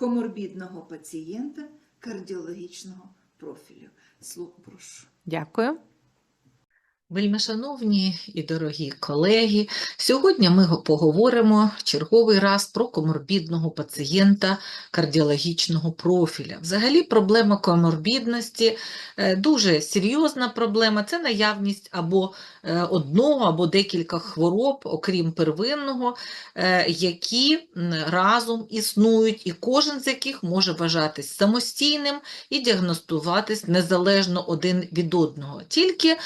коморбідного пацієнта кардіологічного профілю. Слово прошу. Дякую. Вельмишановні і дорогі колеги, сьогодні ми го- поговоримо черговий раз про коморбідного пацієнта кардіологічного профіля. Взагалі, проблема коморбідності е, дуже серйозна проблема. Це наявність або е, одного, або декілька хвороб, окрім первинного, е, які разом існують, і кожен з яких може вважатись самостійним і діагностуватись незалежно один від одного. Тільки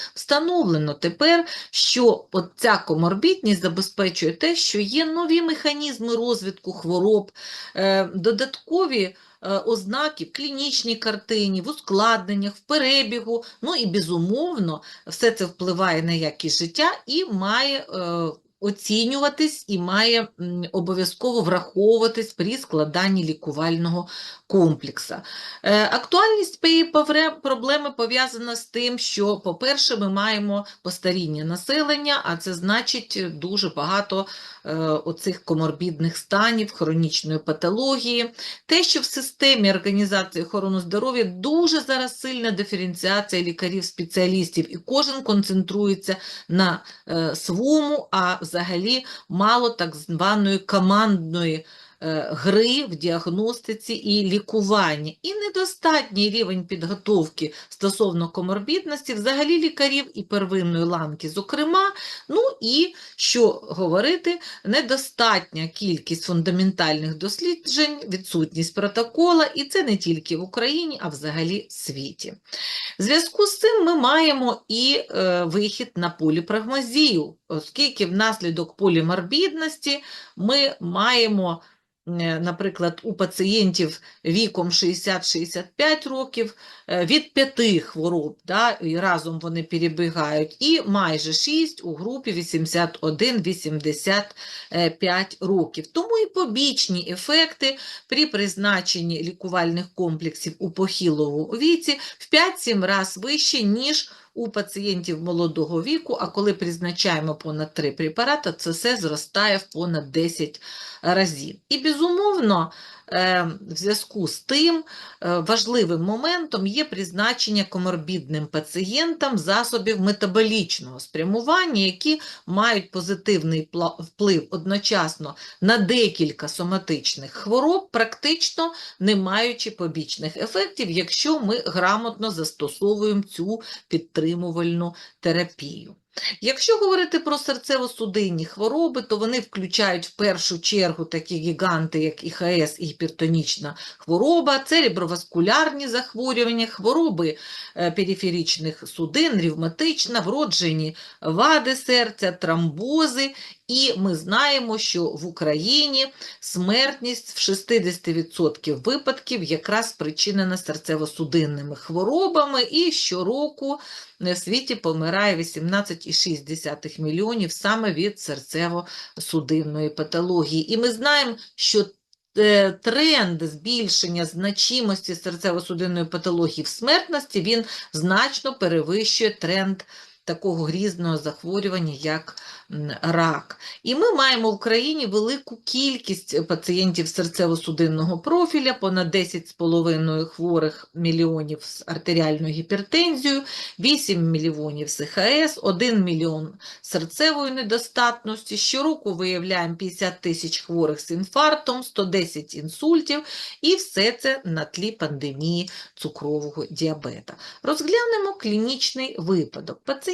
встановлено тепер, що ця коморбідність забезпечує те, що є нові механізми розвитку хвороб, е, додаткові е, ознаки в клінічній картині, в ускладненнях, в перебігу. Ну і безумовно, все це впливає на якість життя і має е, оцінюватись і має обов'язково враховуватись при складанні лікувального комплексу. Е, Актуальність проблеми пов'язана з тим, що, по-перше, ми маємо постаріння населення, а це значить е, дуже багато оцих коморбідних станів, хронічної патології. Те, що в системі організації охорони здоров'я дуже зараз сильна диференціація лікарів-спеціалістів, і кожен концентрується на е, своєму, а взагалі мало так званої командної е, гри в діагностиці і лікуванні, і недостатній рівень підготовки стосовно коморбідності, взагалі лікарів і первинної ланки, зокрема, ну і, що говорити, недостатня кількість фундаментальних досліджень, відсутність протокола, і це не тільки в Україні, а взагалі в світі. В зв'язку з цим ми маємо і е, вихід на поліпрагмазію, оскільки внаслідок поліморбідності ми маємо е, Наприклад, у пацієнтів віком 60-65 років е, від п'яти хвороб, да, і разом вони перебігають, і майже 6 у групі 81-85 років. Тому і побічні ефекти при призначенні лікувальних комплексів у похилому віці в 5-7 разів вище, ніж у пацієнтів молодого віку, а коли призначаємо понад 3 препарати, це все зростає в понад 10 разів. І, безумовно, в зв'язку з тим е, важливим моментом є призначення коморбідним пацієнтам засобів метаболічного спрямування, які мають позитивний вплив одночасно на декілька соматичних хвороб, практично не маючи побічних ефектів, якщо ми грамотно застосовуємо цю підтримувальну терапію. Якщо говорити про серцево-судинні хвороби, то вони включають в першу чергу такі гіганти, як ІХС і гіпертонічна хвороба, цереброваскулярні захворювання, хвороби периферічних периферичних судин, ревматична, вроджені вади серця, тромбози. І ми знаємо, що в Україні смертність в 60% випадків якраз спричинена серцево-судинними хворобами, і щороку в світі помирає 18,6 мільйонів саме від серцево-судинної патології. І ми знаємо, що е, тренд збільшення значимості серцево-судинної патології в смертності, він значно перевищує тренд такого грізного захворювання, як рак. І ми маємо в Україні велику кількість пацієнтів серцево-судинного профіля, понад 10,5 хворих мільйонів з артеріальною гіпертензією, 8 мільйонів з ІХС, 1 мільйон серцевої недостатності. Щороку виявляємо 50 тисяч хворих з інфарктом, 110 інсультів, і все це на тлі пандемії цукрового діабета. Розглянемо клінічний випадок. Пацієнт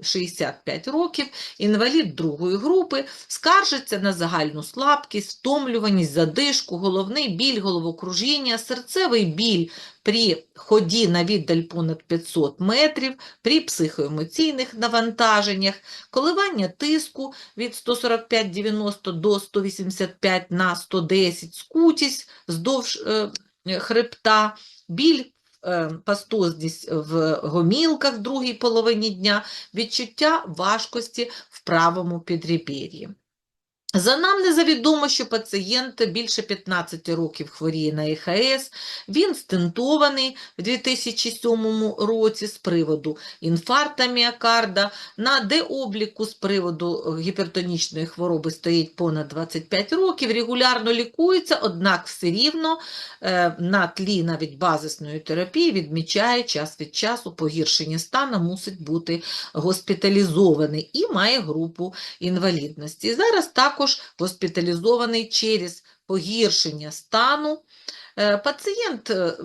65 років, інвалід другої групи, скаржиться на загальну слабкість, втомлюваність, задишку, головний біль, головокружіння, серцевий біль при ході на віддаль понад 500 метрів, при психоемоційних навантаженнях, коливання тиску від 145-90 до 185 на 110, скутість вздовж е, хребта, біль пастозність в гомілках в другій половині дня, відчуття важкості в правому підребір'ї. За анамнеза відомо, що пацієнт більше 15 років хворіє на ІХС, він стентований в 2007 році з приводу інфаркта міокарда, на деобліку з приводу гіпертонічної хвороби стоїть понад 25 років, регулярно лікується, однак все рівно е, на тлі навіть базисної терапії відмічає час від часу погіршення стану, мусить бути госпіталізований і має групу інвалідності. Зараз також госпіталізований через погіршення стану. Е, Пацієнт е,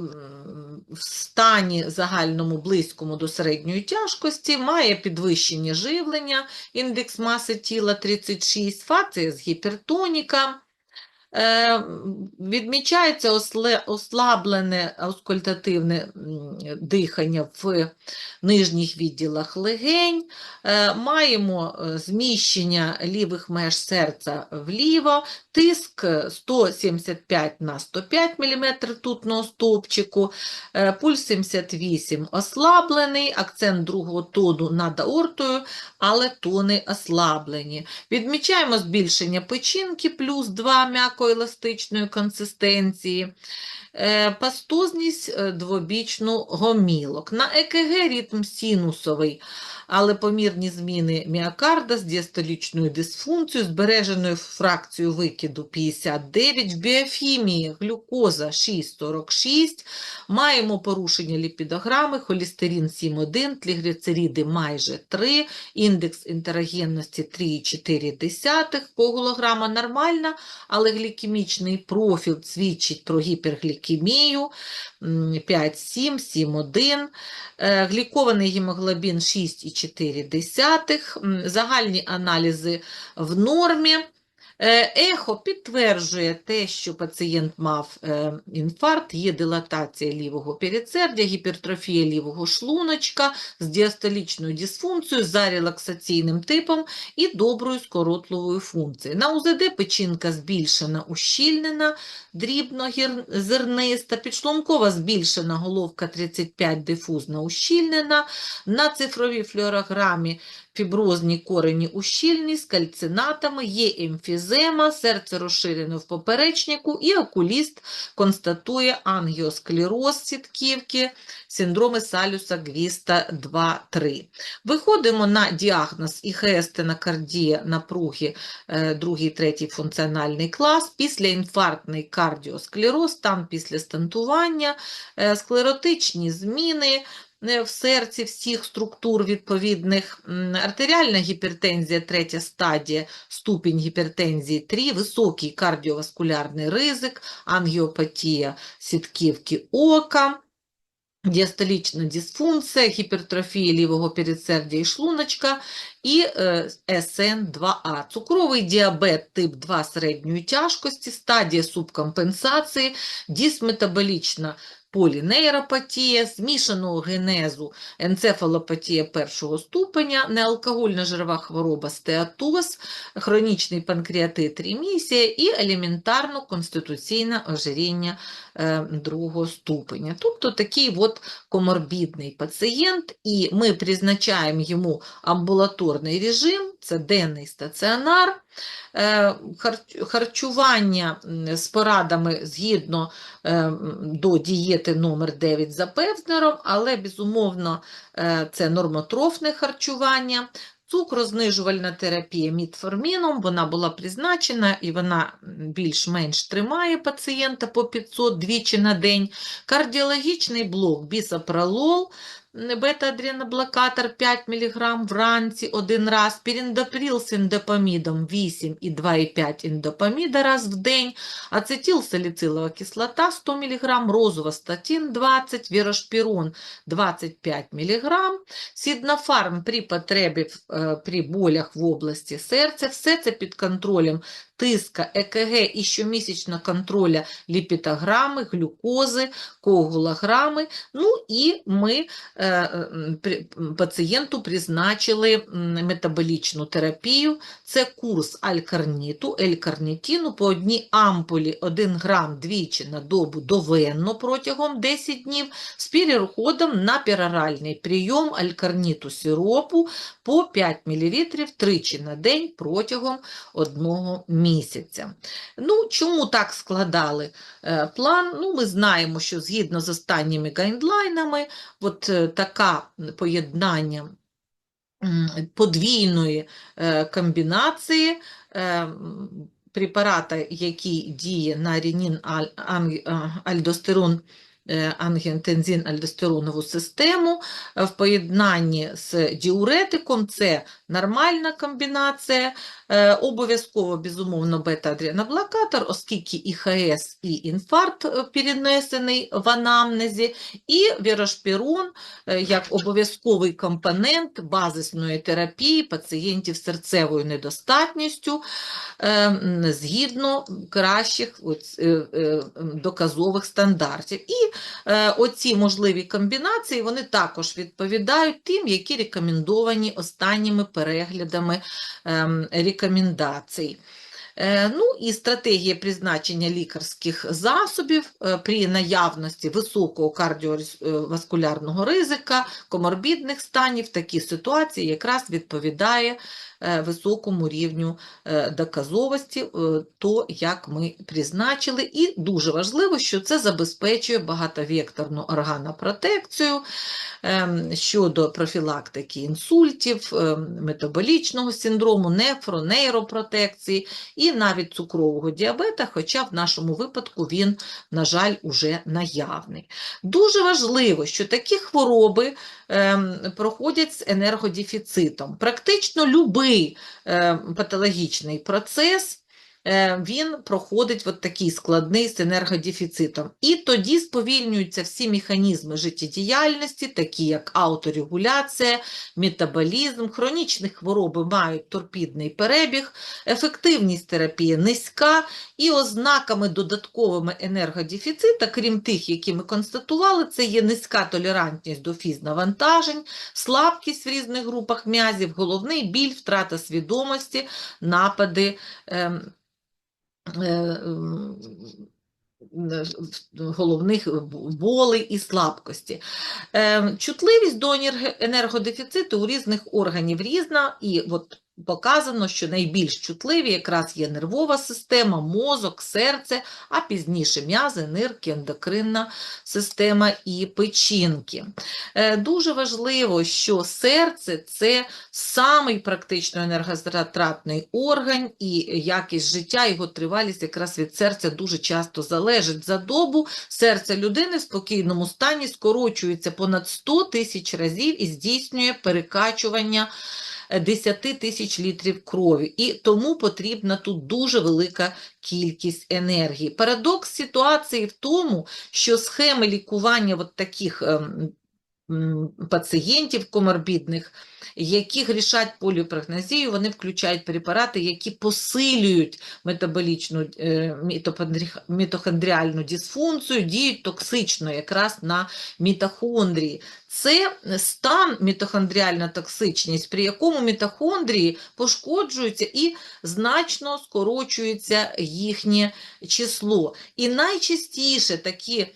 в стані загальному близькому до середньої тяжкості має підвищення живлення, індекс маси тіла 36, фація з гіпертоніка. Е, Відмічається ослаблене аускультативне дихання в нижніх відділах легень. Е, Маємо е, зміщення лівих меж серця вліво, тиск е, 175 на 105 мм ртутного стовпчику, е, пульс 78 ослаблений, акцент другого тону над аортою, але тони ослаблені. Відмічаємо збільшення печінки плюс 2 м'якоеластичної консистенції, е, пастозність е, двобічну гомілок. На ЕКГ ритм синусовий, але помірні зміни міокарда з діастолічною дисфункцією, збереженою фракцією викиду 59, в біохімії глюкоза 6,46, маємо порушення ліпідограми, холестерин 7,1, тлігліцериди майже 3, індекс інтерогенності 3,4 кілограма нормальна, але глікемічний профіль свідчить про гіперглікемію м, 5,7, 7,1, е, глікований гемоглобін 6,4, м, загальні аналізи в нормі. Е, Ехо підтверджує те, що пацієнт мав е, інфаркт, є дилатація лівого передсердя, гіпертрофія лівого шлуночка з діастолічною дисфункцією, за релаксаційним типом і доброю скоротливою функцією. На УЗД печінка збільшена, ущільнена, дрібнозерниста, підшлункова збільшена, головка 35 дифузна ущільнена, на цифровій флюорограмі фіброзні корені ущільні з кальцинатами, є емфізема, серце розширено в поперечнику і окуліст констатує ангіосклероз сітківки, синдроми салюса Гвіста 2-3. Виходимо на діагноз ІХС тенокардія напруги е, другий, третій функціональний клас, післяінфарктний кардіосклероз, стан після стентування, е, склеротичні зміни, е, в серці всіх структур відповідних, артеріальна гіпертензія, третя стадія, ступінь гіпертензії 3, високий кардіоваскулярний ризик, ангіопатія сітківки ока, діастолічна дисфункція, гіпертрофія лівого передсердя і шлуночка і е, СН2А. Цукровий діабет тип 2 середньої тяжкості, стадія субкомпенсації, дисметаболічна полінейропатія, змішаного генезу енцефалопатія першого ступеня, неалкогольна жирова хвороба стеатоз, хронічний панкреатит ремісія і елементарно-конституційне ожиріння е, другого ступеня. Тобто такий от коморбідний пацієнт, і ми призначаємо йому амбулаторний режим, це денний стаціонар, харчування з порадами згідно е, до дієти номер 9 за Певзнером, але, безумовно, е, це нормотрофне харчування, цукрознижувальна терапія мітформіном, вона була призначена і вона більш-менш тримає пацієнта по 500 двічі на день. Кардіологічний блок бісопролол, бета-адреноблокатор 5 мг вранці один раз, піріндапріл з індопамідом 8 і 2,5 індопаміда раз в день, ацетилсаліцилова кислота 100 мг, розовостатин 20, вірошпірон 25 мг, сіднофарм при потребі е, при болях в області серця. Все це під контролем тиска, ЕКГ і щомісячного контроля ліпідограми, глюкози, коагулограми. Ну і ми е, при- пацієнту призначили метаболічну терапію. Це курс алькарніту, елькарнітіну по одній ампулі 1 грам двічі на добу довенно протягом 10 днів з переходом на пероральний прийом алькарніту сиропу по 5 мл тричі на день протягом одного місяця. Ну, чому так складали е, план? Ну, ми знаємо, що згідно з останніми гайдлайнами, от е, така поєднання подвійної е, комбінації препарата, який діє на ренін альдостерон е, ангіотензин альдостеронову систему. Е, в поєднанні з діуретиком, це нормальна комбінація, е, обов'язково, безумовно, бета-адріноблокатор, оскільки ІХС і інфаркт е, перенесений в анамнезі, і вірошпірон е, як обов'язковий компонент базисної терапії пацієнтів з серцевою недостатністю. Е, згідно кращих е, е, доказових стандартів. І е, оці можливі комбінації вони також відповідають тим, які рекомендовані останніми переглядами ем, рекомендацій. Е, Ну і стратегія призначення лікарських засобів е, при наявності високого кардіоваскулярного ризика, коморбідних станів, такі ситуації якраз відповідає е, високому рівню е, доказовості, е, то, як ми призначили. І дуже важливо, що це забезпечує багатовекторну органопротекцію ем, щодо профілактики інсультів, ем, метаболічного синдрому, нефро, нейропротекції і навіть цукрового діабета, хоча в нашому випадку він, на жаль, уже наявний. Дуже важливо, що такі хвороби проходять з енергодефіцитом. Практично будь-який ем, патологічний процес він проходить от такий складний з енергодефіцитом. І тоді сповільнюються всі механізми життєдіяльності, такі як ауторегуляція, метаболізм, хронічні хвороби мають торпідний перебіг, ефективність терапії низька, і ознаками додатковими енергодефіцита, крім тих, які ми констатували, це є низька толерантність до фізнавантажень, слабкість в різних групах м'язів, головний біль, втрата свідомості, напади. ем, е, е, головних болей і слабкості. Ем, Чутливість до енергодефіциту у різних органів різна, і от показано, що найбільш чутливі якраз є нервова система, мозок, серце, а пізніше м'язи, нирки, ендокринна система і печінки. Е, Дуже важливо, що серце – це самий практично енергозатратний орган, і якість життя, його тривалість якраз від серця дуже часто залежить. За добу серце людини в спокійному стані скорочується понад 100 тисяч разів і здійснює перекачування 10 тисяч літрів крові. І тому потрібна тут дуже велика кількість енергії. Парадокс ситуації в тому, що схеми лікування от таких ем, пацієнтів коморбідних, які грішать поліопрагнозію, вони включають препарати, які посилюють метаболічну е, мітохондріальну дисфункцію, діють токсично якраз на мітохондрії. Це стан мітохондріальна токсичність, при якому мітохондрії пошкоджуються і значно скорочується їхнє число. І найчастіше такі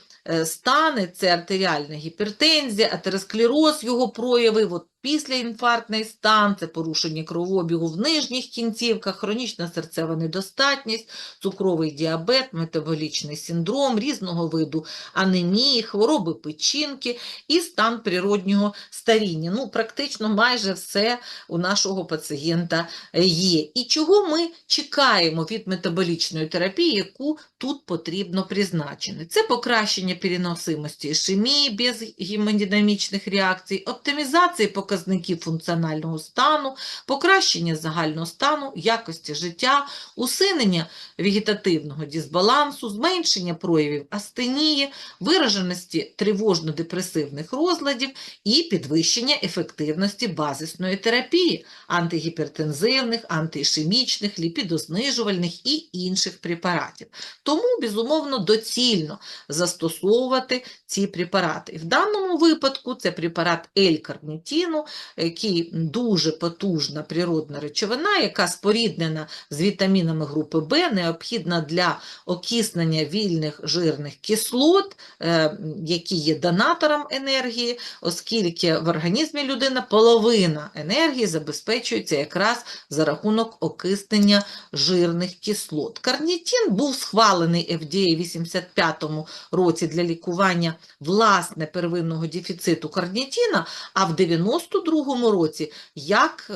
стани це артеріальна гіпертензія, атеросклероз, його прояви, от післяінфарктний стан, це порушення кровообігу в нижніх кінцівках, хронічна серцева недостатність, цукровий діабет, метаболічний синдром, різного виду анемії, хвороби печінки і стан природнього старіння. Ну, практично майже все у нашого пацієнта є. І чого ми чекаємо від метаболічної терапії, яку тут потрібно призначити? Це покращення переносимості ішемії без гемодинамічних реакцій, оптимізації показників показників функціонального стану, покращення загального стану, якості життя, усунення вегетативного дисбалансу, зменшення проявів астенії, вираженості тривожно-депресивних розладів і підвищення ефективності базисної терапії антигіпертензивних, антиішемічних, ліпідознижувальних і інших препаратів. Тому, безумовно, доцільно застосовувати ці препарати. В даному випадку це препарат L-карнітіну, який дуже потужна природна речовина, яка споріднена з вітамінами групи В, необхідна для окиснення вільних жирних кислот, е, які є донатором енергії, оскільки в організмі людини половина енергії забезпечується якраз за рахунок окиснення жирних кислот. Карнітин був схвалений FDA в 85 році для лікування власне первинного дефіциту карнітіна, а в 92 році як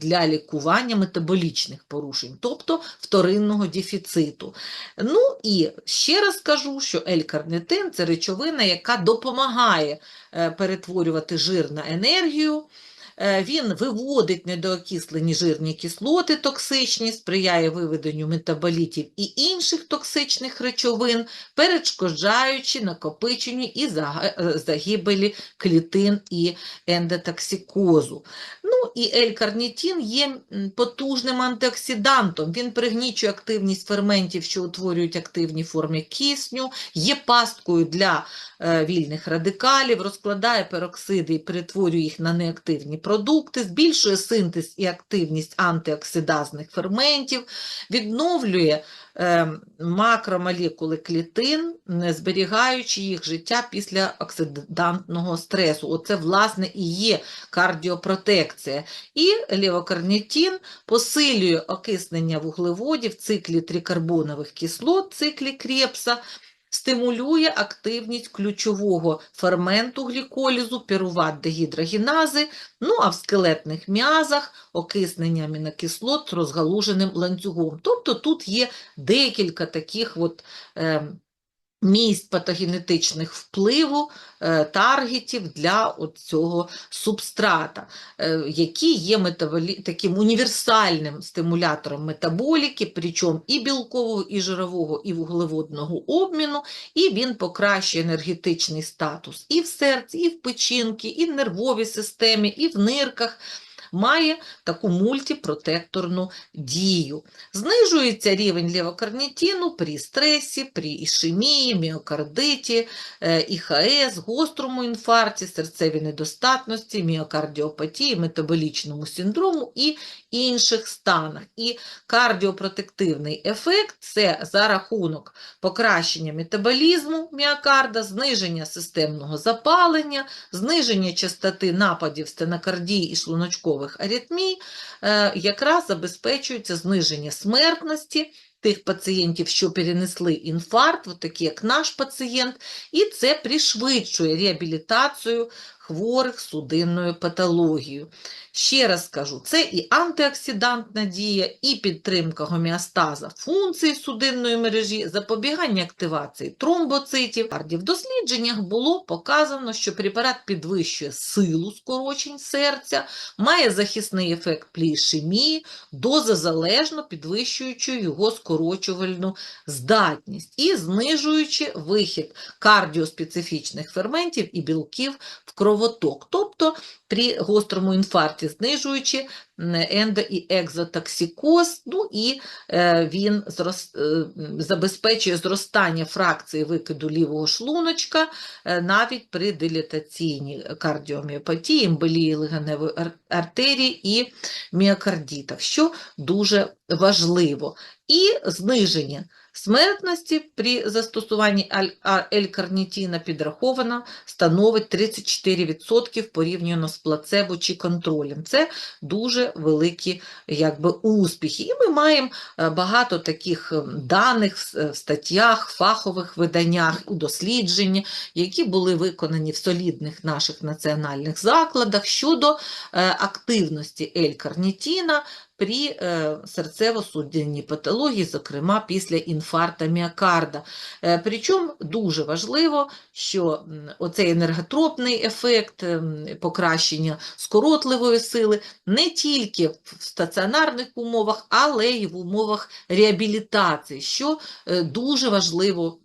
для лікування метаболічних порушень, тобто вторинного дефіциту. Ну і ще раз кажу, що L-карнитин – це речовина, яка допомагає е, перетворювати жир на енергію. Е, Він виводить недоокислені жирні кислоти токсичні, сприяє виведенню метаболітів і інших токсичних речовин, перешкоджаючи накопиченню і е, загибелі клітин і ендотоксикозу. Ну і L-карнітин є потужним антиоксидантом. Він пригнічує активність ферментів, що утворюють активні форми кисню, є пасткою для вільних радикалів, розкладає пероксиди і перетворює їх на неактивні продукти, збільшує синтез і активність антиоксидазних ферментів, відновлює е, макромолекули клітин, зберігаючи їх життя після оксидантного стресу. Оце, власне, і є кардіопротекція. І левокарнітин посилює окиснення вуглеводів в циклі трикарбонових кислот, циклі Крепса, стимулює активність ключового ферменту гліколізу, піруват дегідрогінази, ну а в скелетних м'язах окиснення амінокислот з розгалуженим ланцюгом. Тобто тут є декілька таких от, е, місць патогенетичних впливу, е, таргетів для цього субстрата, е, які є метаболі... таким універсальним стимулятором метаболіки, причому і білкового, і жирового, і вуглеводного обміну, і він покращує енергетичний статус і в серці, і в печінки, і в нервовій системі, і в нирках. Має таку мультипротекторну дію. Знижується рівень левокарнітину при стресі, при ішемії, міокардиті, е, ІХС, гострому інфаркті, серцевій недостатності, міокардіопатії, метаболічному синдрому і інших станах. І кардіопротективний ефект – це за рахунок покращення метаболізму міокарда, зниження системного запалення, зниження частоти нападів стенокардії і шлуночкових аритмій, е, якраз забезпечується зниження смертності тих пацієнтів, що перенесли інфаркт, такі як наш пацієнт, і це пришвидшує реабілітацію хворих судинною патологією. Ще раз скажу, це і антиоксидантна дія, і підтримка гомеостаза функцій судинної мережі, запобігання активації тромбоцитів. В дослідженнях було показано, що препарат підвищує силу скорочень серця, має захисний ефект при ішемії, дозозалежно підвищуючи його скорочувальну здатність і знижуючи вихід кардіоспецифічних ферментів і білків в кровоток. Тобто при гострому інфаркті, знижуючи ендо- і екзотоксикоз, ну і е, він е, забезпечує зростання фракції викиду лівого шлуночка е, навіть при дилатаційній кардіоміопатії, емболії легеневої ар- артерії і міокардітах, що дуже важливо. І зниження смертності при застосуванні L-карнітіна підраховано становить 34% порівняно з плацебо чи контролем. Це дуже великі якби, успіхи. І ми маємо е, багато таких ем, даних е, в статтях, фахових виданнях і досліджень, які були виконані в солідних наших національних закладах щодо е, активності L-карнітіна при серцево-судинній патології, зокрема після інфаркту. Інфаркта міокарда. Е, Причому дуже важливо, що оцей енерготропний ефект ем, покращення скоротливої сили не тільки в стаціонарних умовах, але й в умовах реабілітації, що е, дуже важливо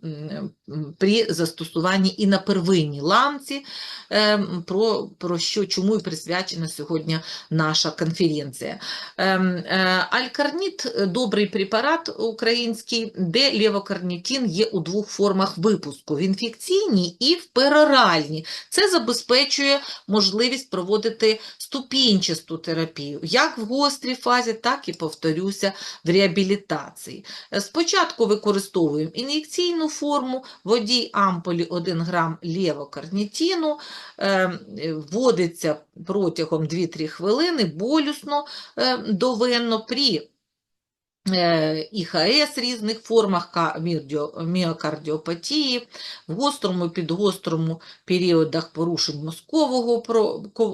при застосуванні і на первинній ланці, ем, про, про що чому і присвячена сьогодні наша конференція. Ем, е, Алькарніт – добрий препарат український, де левокарнітин є у двох формах випуску – в інфекційній і в пероральній. Це забезпечує можливість проводити ступінчасту терапію, як в гострій фазі, так і, повторюся, в реабілітації. Е, Спочатку використовуємо ін'єкційну форму, в одній ампулі 1 грам левокарнітину, е, вводиться протягом 2-3 хвилини болюсно, е, довенно при ІХС різних формах міокардіопатії, в гострому і підгострому періодах порушень мозкового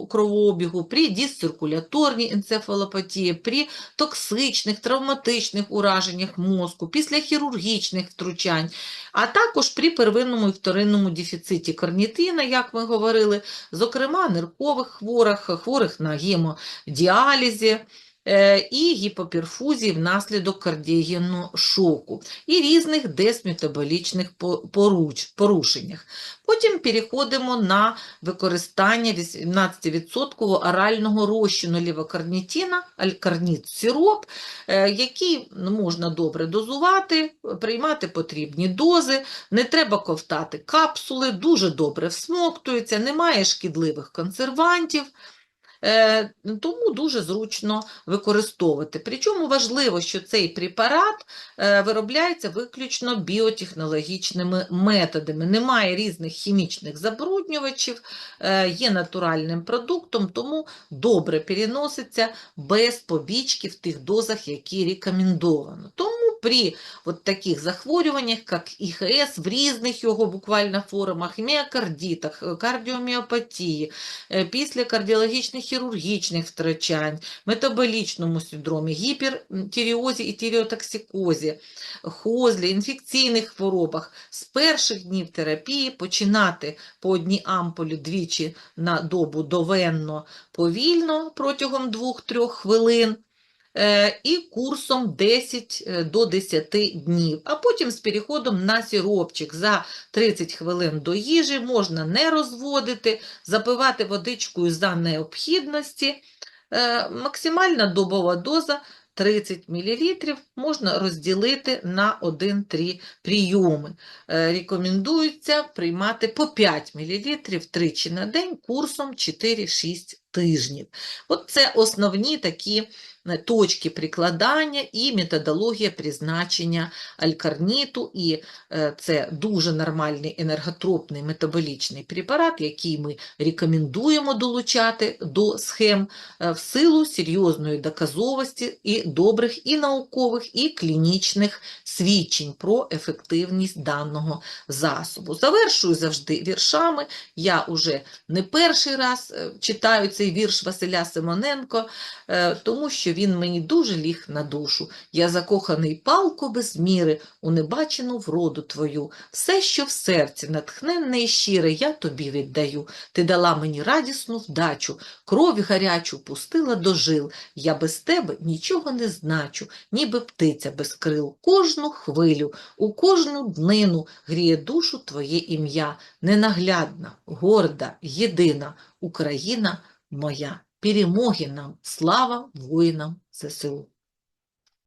кровообігу, при дисциркуляторній енцефалопатії, при токсичних, травматичних ураженнях мозку, після хірургічних втручань, а також при первинному і вторинному дефіциті карнітина, як ми говорили, зокрема ниркових хворих, хворих на гемодіалізі, і гіпоперфузії внаслідок кардіогенного шоку і різних десметаболічних по- порушеннях. Потім переходимо на використання 18% орального розчину лівокарнітіна, алькарніт сироп, е, який можна добре дозувати, приймати потрібні дози, не треба ковтати капсули, дуже добре всмоктується, немає шкідливих консервантів. Е, Тому дуже зручно використовувати. Причому важливо, що цей препарат е, виробляється виключно біотехнологічними методами. Немає різних хімічних забруднювачів, е, є натуральним продуктом, тому добре переноситься без побічки в тих дозах, які рекомендовано. Тому при от таких захворюваннях, як ІХС, в різних його буквально формах, міокардитах, е, кардіоміопатії, е, після кардіологічних хірургічних втрачань, метаболічному синдромі, гіпертиріозі і тіріотоксикозі, хозлі, інфекційних хворобах. З перших днів терапії починати по одній ампулі двічі на добу довенно повільно протягом 2-3 хвилин. Е, І курсом 10 е, до 10 днів, а потім з переходом на сиропчик за 30 хвилин до їжі можна не розводити, запивати водичкою за необхідності. Е, Максимальна добова доза 30 мл можна розділити на 1-3 прийоми. Рекомендується приймати по 5 мл тричі на день курсом 4-6 тижнів. От це основні такі точки прикладання і методологія призначення алькарніту, і е, це дуже нормальний енерготропний метаболічний препарат, який ми рекомендуємо долучати до схем е, в силу серйозної доказовості і добрих і наукових, і клінічних свідчень про ефективність даного засобу. Завершую завжди віршами. Я уже не перший раз е, читаю цей вірш Василя Симоненко, е, тому що він мені дуже ліг на душу. Я закоханий палко без міри у небачену вроду твою. Все, що в серці натхненне і щире, я тобі віддаю. Ти дала мені радісну вдачу, кров гарячу пустила до жил. Я без тебе нічого не значу, ніби птиця без крил. Кожну хвилю, у кожну днину гріє душу твоє ім'я, ненаглядна, горда, єдина Україна моя. Перемоги нам, слава воїнам ЗСУ.